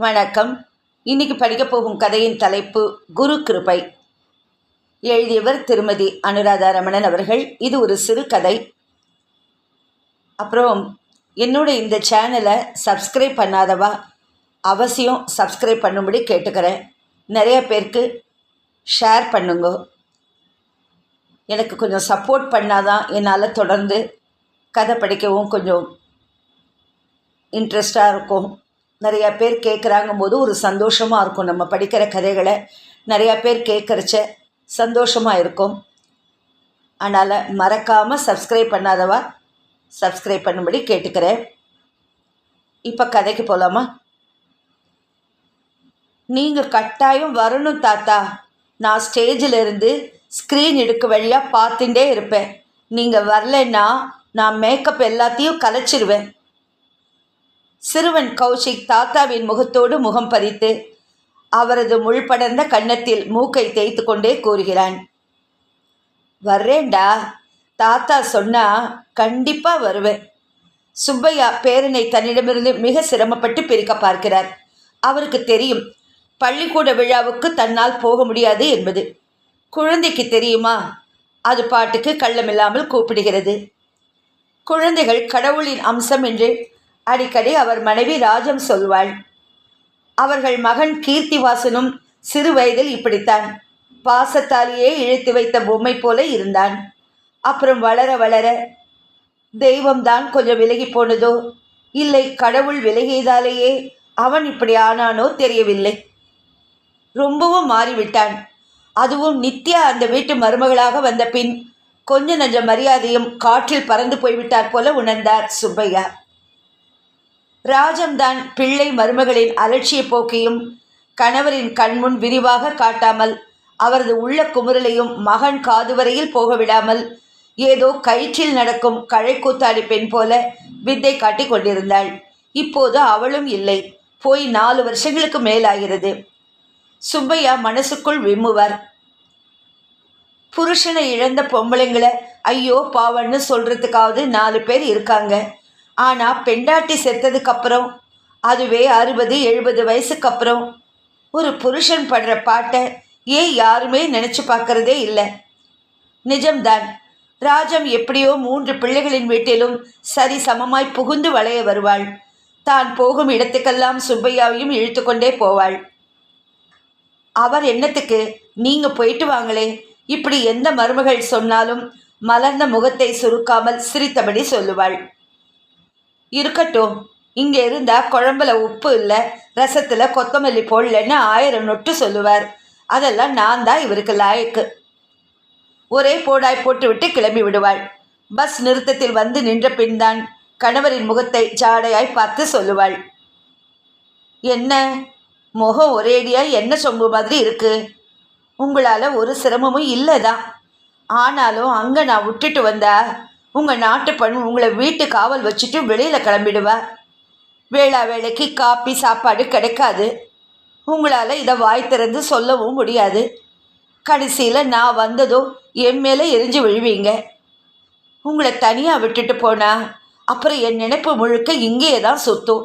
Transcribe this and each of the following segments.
வணக்கம். இன்னைக்கு படிக்க போகும் கதையின் தலைப்பு குரு கிருபை. எழுதியவர் திருமதி அனுராதா ரமணன் அவர்கள். இது ஒரு சிறு கதை. அப்புறம் என்னோட இந்த சேனலை சப்ஸ்கிரைப் பண்ணாதவா அவசியம் சப்ஸ்கிரைப் பண்ணும்படி கேட்டுக்கிறேன். நிறைய பேருக்கு ஷேர் பண்ணுங்க. எனக்கு கொஞ்சம் சப்போர்ட் பண்ணாதான் என்னால் தொடர்ந்து கதை படிக்கவும் கொஞ்சம் இன்ட்ரெஸ்டாக இருக்கும். நிறையா பேர் கேட்குறாங்கும் போது ஒரு சந்தோஷமாக இருக்கும். நம்ம படிக்கிற கதைகளை நிறையா பேர் கேட்குறச்ச சந்தோஷமாக இருக்கும். அதனால் மறக்காமல் சப்ஸ்கிரைப் பண்ணாதவா? சப்ஸ்கிரைப் பண்ணும்படி கேட்டுக்கிறேன். இப்போ கதைக்கு போகலாமா நீங்கள் கட்டாயம் வரணும் தாத்தா. நான் ஸ்டேஜில் இருந்து ஸ்க்ரீன் எடுக்க வழியாக பார்த்துட்டே இருப்பேன். நீங்கள் வரலைன்னா நான் மேக்கப் எல்லாத்தையும் கலைச்சிருவேன். சிறுவன் கௌஷிக் தாத்தாவின் முகத்தோடு முகம் பறித்து அவரது முள்படர்ந்த கன்னத்தில் மூக்கை தேய்த்து கொண்டே கூறுகிறான். வர்றேன்டா. தாத்தா சொன்னா கண்டிப்பா வருவேன். சுப்பையா பேரனை தன்னிடமிருந்து மிக சிரமப்பட்டு பிரிக்க பார்க்கிறார். அவருக்கு தெரியும் பள்ளிக்கூட விழாவுக்கு தன்னால் போக முடியாது என்பது. குழந்தைக்கு தெரியுமா? அது பாட்டுக்கு கள்ளமில்லாமல் கூப்பிடுகிறது. குழந்தைகள் கடவுளின் அம்சம் என்று அடிக்கடி அவர் மனைவி ராஜம் சொல்வாள். அவர்கள் மகன் கீர்த்திவாசனும் சிறு வயதில் இப்படித்தான். பாசத்தாலேயே இழுத்து வைத்த பொம்மை போல இருந்தான். அப்புறம் வளர வளர தெய்வம்தான் கொஞ்சம் விலகி போனதோ இல்லை கடவுள் விலகியதாலேயே அவன் இப்படி ஆனானோ தெரியவில்லை. ரொம்பவும் மாறிவிட்டான். அதுவும் நித்யா அந்த வீட்டு மருமகளாக வந்த பின் கொஞ்ச நஞ்ச மரியாதையும் காற்றில் பறந்து போய்விட்டார் போல உணர்ந்தார் சுப்பையா. ராஜம்தான் பிள்ளை மருமகளின் அலட்சிய போக்கையும் கணவரின் கண்முன் விரிவாக காட்டாமல் அவரது உள்ள குமுறலையும் மகன் காது வரையில் போகவிடாமல் ஏதோ கயிற்றில் நடக்கும் கழைக்கூத்தாடி பெண் போல வித்தை காட்டி கொண்டிருந்தாள். இப்போது அவளும் இல்லை. போய் நாலு வருஷங்களுக்கு மேலாகிறது. சுப்பையா மனசுக்குள் விம்முவார். புருஷனை இழந்த பொம்பளைங்களை ஐயோ பாவன்னு சொல்கிறதுக்காவது நாலு பேர் இருக்காங்க. ஆனால் பெண்டாட்டி செத்ததுக்கப்புறம் அதுவே அறுபது எழுபது வயசுக்கு அப்புறம் ஒரு புருஷன் படுற பாட்டை ஏன் யாருமே நினச்சி பார்க்கறதே இல்லை. நிஜம்தான். ராஜம் எப்படியோ மூன்று பிள்ளைகளின் வீட்டிலும் சரி சமமாய் புகுந்து வளைய வருவாள். தான் போகும் இடத்துக்கெல்லாம் சுப்பையாவையும் இழுத்து கொண்டே போவாள். அவர் என்னத்துக்கு? நீங்க போயிட்டு வாங்களே. இப்படி எந்த மருமகள் சொன்னாலும் மலர்ந்த முகத்தை சுருக்காமல் சிரித்தபடி சொல்லுவாள். இருக்கட்டும். இங்கே இருந்தால் குழம்புல உப்பு இல்லை ரசத்தில் கொத்தமல்லி போடலன்னு ஆயிரம் நொட்டு சொல்லுவார். அதெல்லாம் நான் தான் இவருக்கு லாயக்கு. ஒரே போடாய் போட்டுவிட்டு கிளம்பி விடுவாள். பஸ் நிறுத்தத்தில் வந்து நின்ற பின்தான் கணவரின் முகத்தை ஜாடையாய் பார்த்து சொல்லுவாள். என்ன? முகம் ஒரேடியாக என்ன சொம்பு மாதிரி இருக்கு? உங்களால் ஒரு சிரமமும் இல்லை தான் ஆனாலும் அங்கே நான் விட்டுட்டு வந்தா உங்கள் நாட்டு பெண் உங்களை வீட்டு காவல் வச்சுட்டு வெளியில் கிளம்பிடுவா? வேளா வேலைக்கு காப்பி சாப்பாடு கிடைக்காது. உங்களால் இதை வாய் திறந்து சொல்லவும் முடியாது. கடைசியில் நான் வந்ததும் என் மேலே எரிஞ்சு விழுவீங்க. உங்களை தனியாக விட்டுட்டு போனா அப்புறம் என் நினைப்பு முழுக்க இங்கேயே தான் சுத்தும்.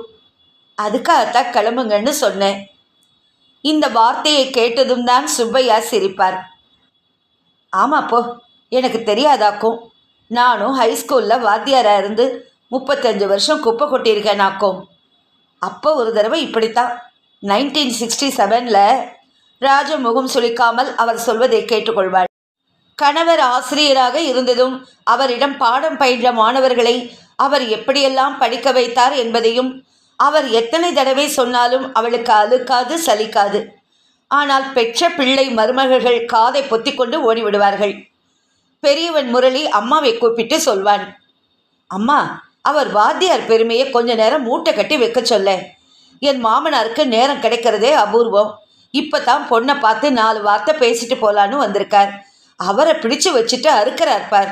அதுக்காகத்தான் கிளம்புங்கன்னு சொன்னேன். இந்த வார்த்தையை கேட்டதும் தான் சுப்பையா சிரிப்பார். ஆமாப்போ எனக்கு தெரியாதாக்கும். நானும் ஹைஸ்கூலில் வாத்தியாராக இருந்து முப்பத்தஞ்சு வருஷம் குப்பை கொட்டியிருக்கேனாக்கும். அப்போ ஒரு தடவை இப்படித்தான். நைன்டீன் சிக்ஸ்டி செவனில் ராஜ முகம் சுளிக்காமல் அவர் சொல்வதை கேட்டுக்கொள்வாள். கணவர் ஆசிரியராக இருந்ததும் அவரிடம் பாடம் பயின்ற மாணவர்களை அவர் எப்படியெல்லாம் படிக்க வைத்தார் என்பதையும் அவர் எத்தனை தடவை சொன்னாலும் அவளுக்கு அழுக்காது சலிக்காது. ஆனால் பெற்ற பிள்ளை மருமகள்கள் காதை பொத்திக்கொண்டு ஓடிவிடுவார்கள். பெரியவன் முரளி அம்மாவை கூப்பிட்டு சொல்வான். அம்மா அவர் வாத்தியார் பெருமையை கொஞ்ச நேரம் மூட்டை கட்டி வைக்க சொல்ல. என் மாமனாருக்கு நேரம் கிடைக்கிறதே அபூர்வம். இப்போ தான் பொண்ணை பார்த்து நாலு வார்த்தை பேசிட்டு போலான்னு வந்திருக்கார். அவரை பிடிச்சு வச்சுட்டு அறுக்கிறார் பார்.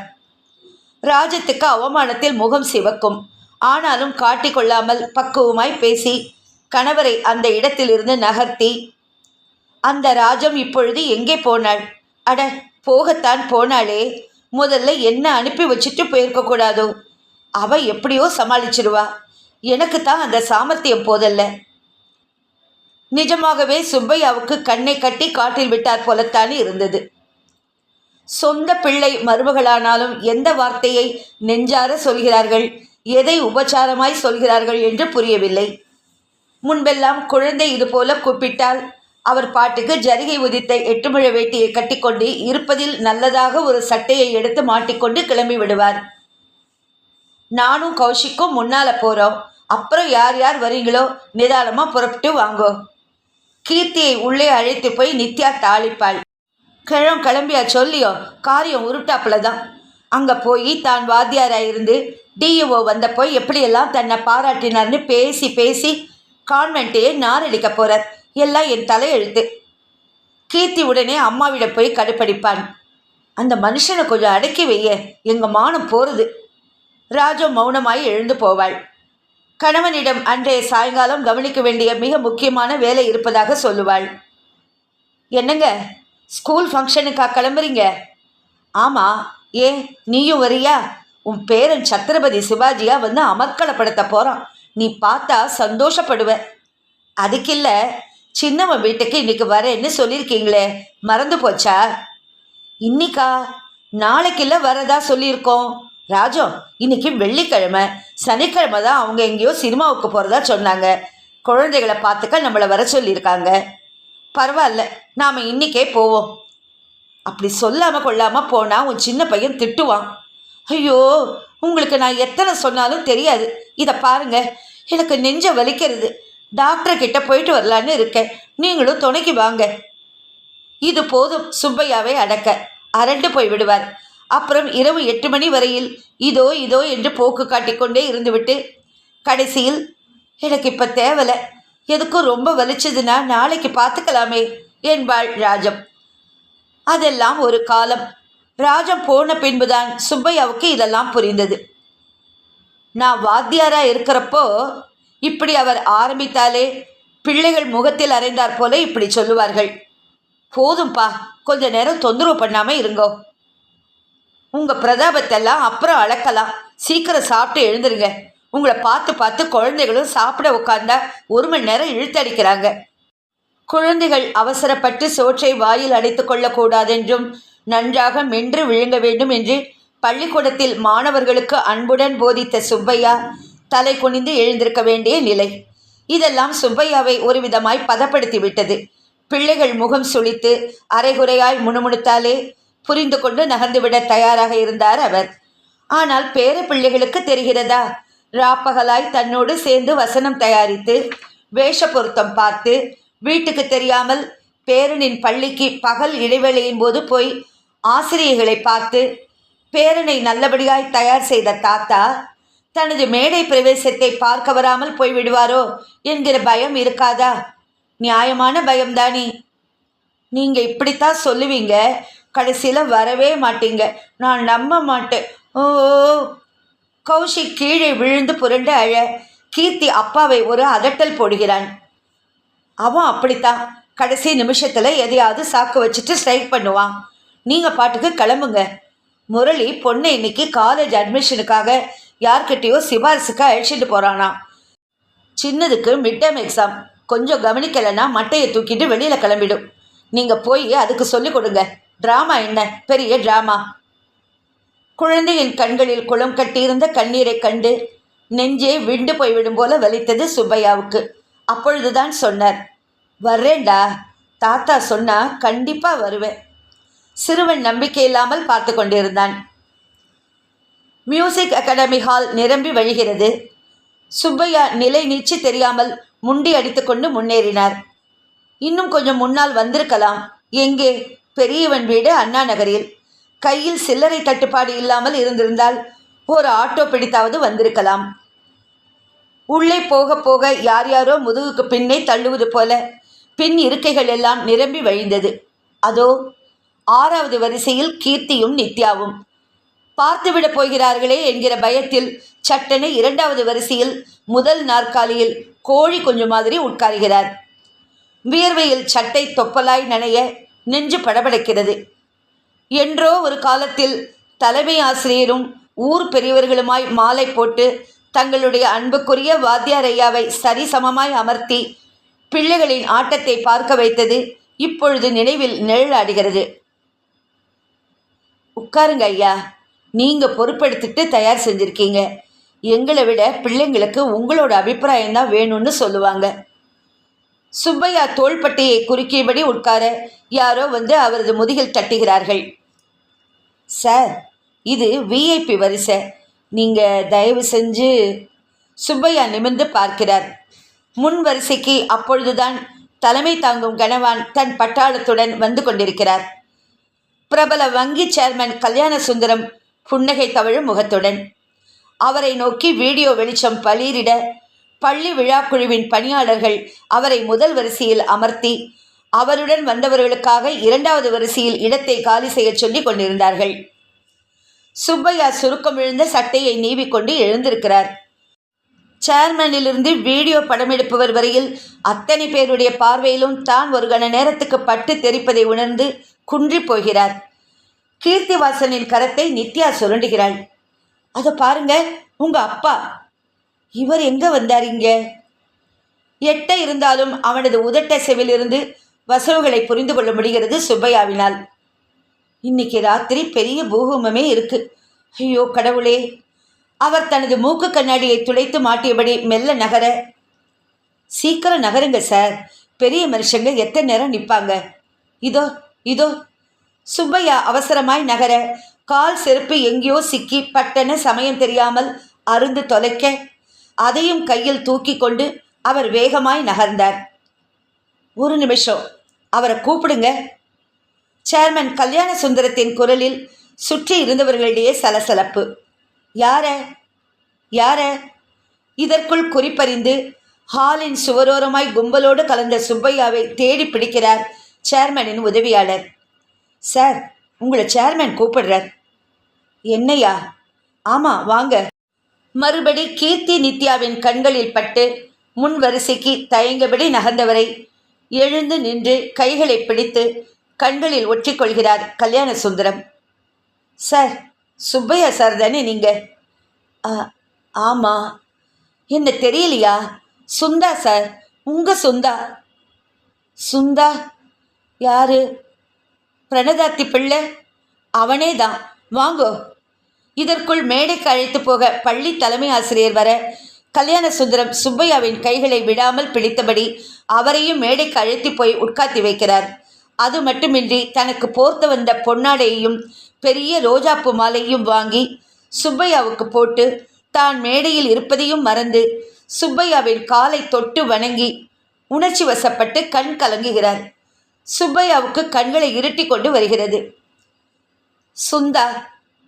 ராஜத்துக்கு அவமானத்தில் முகம் சிவக்கும். ஆனாலும் காட்டிக்கொள்ளாமல் பக்குவமாய் பேசி கணவரை அந்த இடத்திலிருந்து நகர்த்தி அந்த ராஜம் இப்பொழுது எங்கே போனாள்? அட போகத்தான் போனாளே. முதல்ல என்ன அனுப்பி வச்சுட்டு போயிருக்கக்கூடாதோ அவள் அவ எப்படியோ சமாளிச்சிருவா. எனக்கு தான் அந்த சாமர்த்தியம் போதல்ல. நிஜமாகவே சுப்பையாவுக்கு கண்ணை கட்டி காட்டில் விட்டார் போலத்தான் இருந்தது. சொந்த பிள்ளை மருமகளானாலும் எந்த வார்த்தையை நெஞ்சார சொல்கிறார்கள்? எதை உபச்சாரமாய் சொல்கிறார்கள் என்று புரியவில்லை. முன்பெல்லாம் குழந்தை இது போல கூப்பிட்டால் அவர் பாட்டுக்கு ஜரிகை உதித்த எட்டுமுழ வேட்டியை கட்டிக்கொண்டு இருப்பதில் நல்லதாக ஒரு சட்டையை எடுத்து மாட்டிக்கொண்டு கிளம்பி விடுவார். நானும் கௌஷிக்கும் முன்னால போகிறோம் அப்புறம் யார் யார் வரீங்களோ நிதானமாக புறப்பட்டு வாங்கோ. கீர்த்தியை உள்ளே அழைத்து போய் நித்யா தாளிப்பாள். கிழம் கிளம்பியா சொல்லியோ காரியம் உருட்டாப்புல தான். அங்கே போய் தான் வாத்தியாராக இருந்து டிஇஓ வந்தப்போ எப்படியெல்லாம் தன்னை பாராட்டினார்னு பேசி பேசி கான்வென்ட்டையே நாரடிக்க போகிறார் எல்லாம் என் தலையெழுத்து. கீர்த்தி உடனே அம்மாவிடம் போய் கடுப்படிப்பான். அந்த மனுஷனை கொஞ்சம் அடக்கி வைய எங்கள் மானம் போகிறது ராஜு மௌனமாய் எழுந்து போவாள். கணவனிடம் அன்றைய சாயங்காலம் கவனிக்க வேண்டிய மிக முக்கியமான வேலை இருப்பதாக சொல்லுவாள். என்னங்க ஸ்கூல் ஃபங்க்ஷனுக்கா கிளம்புறீங்க? ஆமாம் ஏ நீயும் வரியா? உன் பேரன் சத்ரபதி சிவாஜியா வந்து அமர்க்களப்படுத்த போகிறான் நீ பார்த்தா சந்தோஷப்படுவ. அதுக்கில்லை சின்னவன் வீட்டுக்கு இன்னைக்கு வரேன்னு சொல்லியிருக்கீங்களே மறந்து போச்சா? இன்னிக்கா? நாளைக்கில்ல வரதா சொல்லியிருக்கோம். ராஜோ இன்னைக்கு வெள்ளிக்கிழமை. சனிக்கிழமை தான் அவங்க எங்கேயோ சினிமாவுக்கு போகிறதா சொன்னாங்க. குழந்தைகளை பார்த்துக்க நம்மளை வர சொல்லியிருக்காங்க. பரவாயில்ல நாம் இன்னிக்கே போவோம். அப்படி சொல்லாமல் கொள்ளாமல் போனால் உன் சின்ன பையன் திட்டுவான். ஐயோ உங்களுக்கு நான் எத்தனை சொன்னாலும் தெரியாது. இதை பாருங்க எனக்கு நெஞ்ச வலிக்கிறது. டாக்டர் கிட்ட போயிட்டு வரலான்னு இருக்கேன். நீங்களும் துணைக்கு வாங்க. இது போதும் சுப்பையாவை அடக்க. அரண்டு போய் விடுவார். அப்புறம் இரவு எட்டு மணி வரையில் இதோ இதோ என்று போக்கு காட்டிக்கொண்டே இருந்துவிட்டு கடைசியில் எனக்கு இப்போ தேவலை. எதுக்கும் ரொம்ப வலிச்சதுன்னா நாளைக்கு பார்த்துக்கலாமே என்பாள் ராஜம். அதெல்லாம் ஒரு காலம். ராஜம் போன பின்புதான் சுப்பையாவுக்கு இதெல்லாம் புரிந்தது. நான் வாத்தியாராக இருக்கிறப்போ இப்படி அவர் ஆரம்பித்தாலே பிள்ளைகள் முகத்தில் அறைந்தாற் போல இப்படி சொல்லுவார்கள். போதும்பா கொஞ்ச நேரம் தொந்தரவு பண்ணாம இருங்கோ. உங்க பிரதாபத்தெல்லாம் அப்புறம் அளக்கலாம். சீக்கிரம் சாப்பிட்டு எழுந்துருங்க. உங்களை பார்த்து பார்த்து குழந்தைகளும் சாப்பிட உட்கார்ந்தா ஒரு மணி நேரம் இழுத்தடிக்கிறாங்க குழந்தைகள் அவசரப்பட்டு சோற்றை வாயில் அடைத்து கொள்ளக்கூடாதென்றும் நன்றாக மென்று விழுங்க வேண்டும் என்று பள்ளிக்கூடத்தில் மாணவர்களுக்கு அன்புடன் போதித்த சுப்பையா தலை குனிந்து எழுந்திருக்க வேண்டிய நிலை. இதெல்லாம் சுப்பையாவை ஒரு விதமாய் பதப்படுத்தி விட்டது பிள்ளைகள் முகம் சுளித்து அரைகுறையாய் முணுமுணுத்தாலே புரிந்து கொண்டு நகர்ந்துவிட தயாராக இருந்தார் அவர். ஆனால் பேர பிள்ளைகளுக்கு தெரிகிறதா? ராப்பகலாய் தன்னோடு சேர்ந்து வசனம் தயாரித்து வேஷ பொருத்தம் பார்த்து வீட்டுக்கு தெரியாமல் பேரனின் பள்ளிக்கு பகல் இடைவேளையின் போது போய் ஆசிரியர்களை பார்த்து பேரனை நல்லபடியாய் தயார் செய்த தாத்தா தனது மேடை பிரவேசத்தை பார்க்க வராமல் போய்விடுவாரோ என்கிற பயம் இருக்காதா? நியாயமான பயம்தானே நீங்கள் இப்படித்தான் சொல்லுவீங்க. கடைசியில் வரவே மாட்டீங்க. நான் நம்ப மாட்டேன். ஓ கௌஷிக் கீழே விழுந்து புரண்டு அழ. கீர்த்தி அப்பாவை ஒரு அதட்டல் போடுகிறான். அவன் அப்படித்தான். கடைசி நிமிஷத்தில் எதையாவது சாக்கு வச்சுட்டு ஸ்ட்ரைக் பண்ணுவான். நீங்கள் பாட்டுக்கு கிளம்புங்க. முரளி பொண்ணை இன்னைக்கு காலேஜ் அட்மிஷனுக்காக யார்கிட்டயோ சிபாரிசுக்கு அழைச்சிட்டு போகிறானா சின்னதுக்கு மிட் டேர்ம் எக்ஸாம் கொஞ்சம் கவனிக்கலைன்னா மட்டையை தூக்கிட்டு வெளியில் கிளம்பிடும். நீங்கள் போய் அதுக்கு சொல்லிக் கொடுங்க. ட்ராமா என்ன? பெரிய ட்ராமா குழந்தையின் கண்களில் குளம் கட்டியிருந்த கண்ணீரை கண்டு நெஞ்சே விண்டு போய்விடும் போல வலித்தது சுப்பையாவுக்கு. அப்பொழுதுதான் சொன்னார் வர்றேன்டா. தாத்தா சொன்னா கண்டிப்பா வருவேன். சிறுவன் நம்பிக்கை இல்லாமல் பார்த்து கொண்டிருந்தான். மியூசிக் அகாடமி ஹால் நிரம்பி வழிகிறது. சுப்பையா நிலை நீச்சி தெரியாமல் முண்டி அடித்துக்கொண்டு முன்னேறினார். இன்னும் கொஞ்சம் முன்னால் வந்திருக்கலாம். எங்கே? பெரியவன் வீடு அண்ணா நகரில். கையில் சில்லறை தட்டுப்பாடு இல்லாமல் இருந்திருந்தால் ஒரு ஆட்டோ பிடித்தாவது வந்திருக்கலாம். உள்ளே போக போக யார் யாரோ முதுகுக்கு பின்னே தள்ளுவது போல பின் இருக்கைகள் எல்லாம் நிரம்பி வழிந்தது. அதோ ஆறாவது வரிசையில் கீர்த்தியும் நித்யாவும். பார்த்துவிடப் போகிறார்களே என்கிற பயத்தில் சட்டனை இரண்டாவது வரிசையில் முதல் நாற்காலியில் கோழி குஞ்சு மாதிரி உட்காருகிறார். வியர்வையில் சட்டை தொப்பலாய் நனைய நெஞ்சு படபடக்கிறது. என்றோ ஒரு காலத்தில் தலைமை ஆசிரியரும் ஊர் பெரியவர்களுமாய் மாலை போட்டு தங்களுடைய அன்புக்குரிய வாத்தியார் ஐயாவை சரிசமமாய் அமர்த்தி பிள்ளைகளின் ஆட்டத்தை பார்க்க வைத்தது இப்பொழுது நினைவில் நிழலாடுகிறது. உட்காருங்க ஐயா. நீங்கள் பொறுப்பெடுத்துட்டு தயார் செஞ்சுருக்கீங்க. எங்களை விட பிள்ளைங்களுக்கு உங்களோட அபிப்பிராயம் தான் வேணும்னு சொல்லுவாங்க. சுப்பையா தோள்பட்டையை குறுக்கியபடி உட்கார யாரோ வந்து அவரது முதுகில் தட்டுகிறார்கள். சார் இது விஐபி வரிசை. நீங்கள் தயவு செஞ்சு சுப்பையா நிமிர்ந்து பார்க்கிறார். முன் வரிசைக்கு அப்பொழுதுதான் தலைமை தாங்கும் கணவான் தன் பட்டாளத்துடன் வந்து கொண்டிருக்கிறார். பிரபல வங்கி சேர்மன் கல்யாண சுந்தரம் புன்னகை தவழும் முகத்துடன். அவரை நோக்கி வீடியோ வெளிச்சம் பளிரிட பள்ளி விழாக்குழுவின் பணியாளர்கள் அவரை முதல் வரிசையில் அமர்த்தி அவருடன் வந்தவர்களுக்காக இரண்டாவது வரிசையில் இடத்தை காலி செய்யச் சொல்லிக் கொண்டிருந்தார்கள். சுப்பையா சுருக்கம் விழுந்த சட்டையை நீவிக்கொண்டு எழுந்திருக்கிறார். சேர்மனிலிருந்து வீடியோ படமெடுப்பவர் வரையில் அத்தனை பேருடைய பார்வையிலும் தான் ஒரு கண நேரத்துக்கு பட்டு தெரிப்பதை உணர்ந்து குன்றி போகிறார். கீர்த்திவாசனின் கரத்தை நித்யா சுரண்டுகிறாள். அதை பாருங்க உங்க அப்பா. இவர் எங்க வந்தார் இங்க? எட்ட இருந்தாலும் அவனது உதட்ட செவிலிருந்து வசவுகளை புரிந்து கொள்ள முடிகிறது சுப்பையாவினால். இன்னைக்கு ராத்திரி பெரிய பூகம்பமே இருக்கு. ஐயோ கடவுளே. அவர் தனது மூக்கு கண்ணாடியை துளைத்து மாட்டியபடி மெல்ல நகர சீக்கிரம் நகருங்க சார். பெரிய மனுஷங்க எத்தனை நேரம் நிற்பாங்க. இதோ இதோ. சுப்பையா அவசரமாய் நகர கால் செருப்பு எங்கேயோ சிக்கி பட்டன சமயம் தெரியாமல் அருந்து தொலைக்க அதையும் கையில் தூக்கி கொண்டு அவர் வேகமாய் நகர்ந்தார். ஒரு நிமிஷம் அவரை கூப்பிடுங்க. சேர்மன் கல்யாண சுந்தரத்தின் குரலில் சுற்றி இருந்தவர்களிடையே சலசலப்பு. யார? யார? இதற்குள் குறிப்பறிந்து ஹாலின் சுவரோரமாய் கும்பலோடு கலந்த சுப்பையாவை தேடி பிடிக்கிறார் சேர்மனின் உதவியாளர். சார் உங்களை சேர்மேன் கூப்பிடுறார் என்னையா? ஆமாம் வாங்க. மறுபடி கீர்த்தி நித்யாவின் கண்களில் பட்டு முன் வரிசைக்கு தயங்கபடி நகர்ந்தவரை எழுந்து நின்று கைகளை பிடித்து கண்களில் ஒற்றிக்கொள்கிறார் கல்யாண சுந்தரம். சார் சுப்பையா சார் தானே நீங்கள் ஆமாம் என்ன தெரியலையா? சுந்தா சார் உங்கள் சுந்தா? சுந்தா? யாரு? பிரணதாத்தி பிள்ளை அவனே தான் வாங்கோ. இதற்குள் மேடைக்கு அழைத்து போக பள்ளி தலைமை ஆசிரியர் வர கல்யாண சுந்தரம் சுப்பையாவின் கைகளை விடாமல் பிடித்தபடி அவரையும் மேடைக்கு அழைத்து போய் உட்காத்தி வைக்கிறார். அது மட்டுமின்றி தனக்கு போர்த்து வந்த பொன்னாடையையும் பெரிய ரோஜாப்பு மாலையும் வாங்கி சுப்பையாவுக்கு போட்டு தான் மேடையில் இருப்பதையும் மறந்து சுப்பையாவின் காலை தொட்டு வணங்கி உணர்ச்சி வசப்பட்டு கண் கலங்குகிறார். சுப்பையாவுக்கு கண்களை இருட்டி கொண்டு வருகிறது. சுந்தா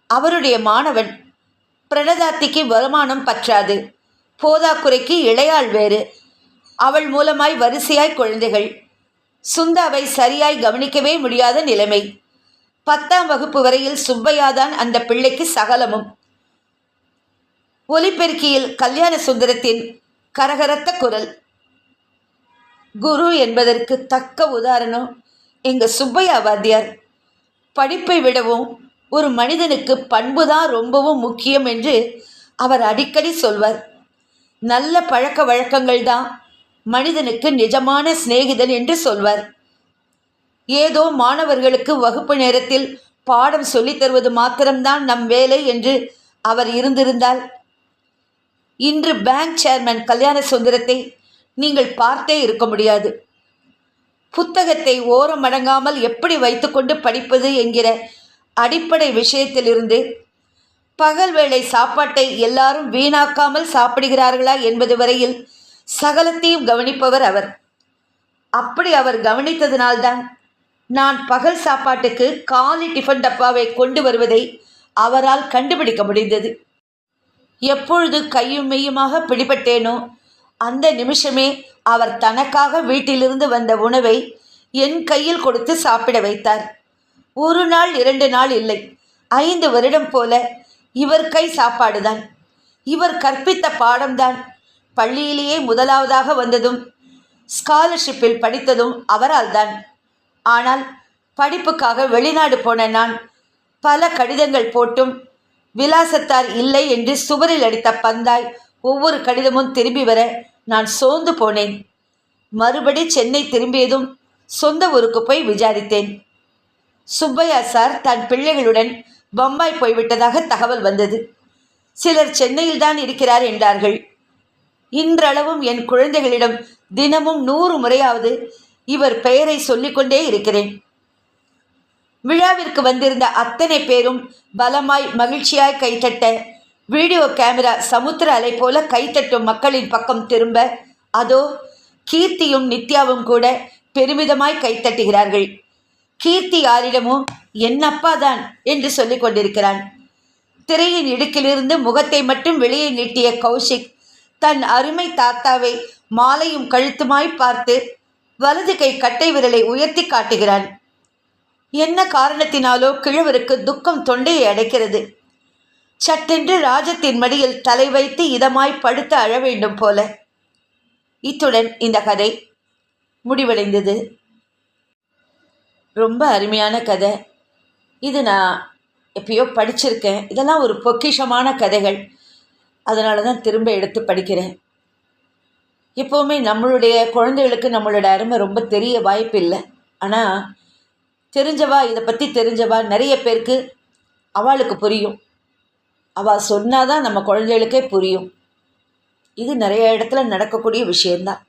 அவருடைய மாணவன் பிரணதாத்திக்கு வருமானம் பற்றாது. போதாக்குறைக்கு இளையாள் வேறு. அவள் மூலமாய் வரிசையாய் குழந்தைகள். சுந்தாவை சரியாய் கவனிக்கவே முடியாத நிலைமை. பத்தாம் வகுப்பு வரையில் சுப்பையாதான் அந்த பிள்ளைக்கு சகலமும். ஒலிபெருக்கியில் கல்யாண சுந்தரத்தின் கரகரத்த குரல். குரு என்பதற்கு தக்க உதாரணம் எங்கள் சுப்பையா வாத்தியார் படிப்பை விடவும் ஒரு மனிதனுக்கு பண்பு தான் ரொம்பவும் முக்கியம் என்று அவர் அடிக்கடி சொல்வார். நல்ல பழக்க வழக்கங்கள் தான் மனிதனுக்கு நிஜமான சிநேகிதன் என்று சொல்வார். ஏதோ மாணவர்களுக்கு வகுப்பு நேரத்தில் பாடம் சொல்லித் தருவது மாத்திரம்தான் நம் வேலை என்று அவர் இருந்திருந்தால். இன்று பேங்க் சேர்மன் கல்யாண சுந்தரத்தை நீங்கள் பார்த்தே இருக்க முடியாது. புத்தகத்தை ஓரம் அடங்காமல் எப்படி வைத்துக்கொண்டு படிப்பது என்கிற அடிப்படை விஷயத்திலிருந்து பகல் வேளை சாப்பாட்டை எல்லாரும் வீணாக்காமல் சாப்பிடுகிறார்களா என்பது வரையில் சகலத்தையும் கவனிப்பவர் அவர். அப்படி அவர் கவனித்ததினால்தான் நான் பகல் சாப்பாட்டுக்கு காலி டிஃபன் டப்பாவை கொண்டு வருவதை அவரால் கண்டுபிடிக்க முடிந்தது. எப்பொழுது கையும் மெய்யுமாக பிடிபட்டேனோ அந்த நிமிஷமே அவர் தனக்காக வீட்டிலிருந்து வந்த உணவை என் கையில் கொடுத்து சாப்பிட வைத்தார். ஒரு நாள் இரண்டு நாள் இல்லை. ஐந்து வருடம் போல இவர் கை சாப்பாடுதான். இவர் கற்பித்த பாடம்தான். பள்ளியிலேயே முதலாவதாக வந்ததும் ஸ்காலர்ஷிப்பில் படித்ததும் அவரால் தான் ஆனால் படிப்புக்காக வெளிநாடு போன நான் பல கடிதங்கள் போட்டும் விலாசத்தார் இல்லை என்று சுவரில் அடித்த பந்தாய் ஒவ்வொரு கடிதமும் திரும்பி வர நான் சோர்ந்து போனேன். மறுபடி சென்னை திரும்பியதும் சொந்த ஊருக்கு போய் விசாரித்தேன். சுப்பையா சார் தன் பிள்ளைகளுடன் பம்பாய் போய்விட்டதாக தகவல் வந்தது. சிலர் சென்னையில் தான் இருக்கிறார் என்றார்கள். இன்றளவும் என் குழந்தைகளிடம் தினமும் நூறு முறையாவது இவர் பெயரை சொல்லிக்கொண்டே இருக்கிறேன். விழாவிற்கு வந்திருந்த அத்தனை பேரும் பலமாய் மகிழ்ச்சியாய் கைத்தட்ட வீடியோ கேமரா சமுத்திர அலை போல கைத்தட்டும் மக்களின் பக்கம் திரும்ப அதோ கீர்த்தியும் நித்யாவும் கூட பெருமிதமாய் கைத்தட்டுகிறார்கள். கீர்த்தி யாரிடமோ என்னப்பா தான்? என்று சொல்லிக் கொண்டிருக்கிறான். திரையின் இடுக்கிலிருந்து முகத்தை மட்டும் வெளியே நீட்டிய கௌஷிக் தன் அருமை தாத்தாவை மாலையும் கழுத்துமாய் பார்த்து வலது கை கட்டை விரலை உயர்த்தி காட்டுகிறான். என்ன காரணத்தினாலோ கிழவருக்கு துக்கம் தொண்டையை அடைக்கிறது. சட்டென்று ராஜத்தின் மடியில் தலை வைத்து இதமாய் படுத்து அழ வேண்டும் போல. இத்துடன் இந்த கதை முடிவடைந்தது. ரொம்ப அருமையான கதை. இது நான் எப்பயோ படிச்சிருக்கேன். இதெல்லாம் ஒரு பொக்கிஷமான கதைகள். அதனால தான் திரும்ப எடுத்து படிக்கிறேன். எப்போவுமே நம்மளுடைய குழந்தைகளுக்கு நம்மளோட அருமை ரொம்ப தெரிய வாய்ப்பு இல்லை ஆனால் தெரிஞ்சவா இதை பற்றி தெரிஞ்சவா நிறைய பேருக்கு அவளுக்கு புரியும். அவள் சொன்னாதான் நம்ம குழந்தைகளுக்கே புரியும். இது நிறைய இடத்துல நடக்கக்கூடிய விஷயந்தான்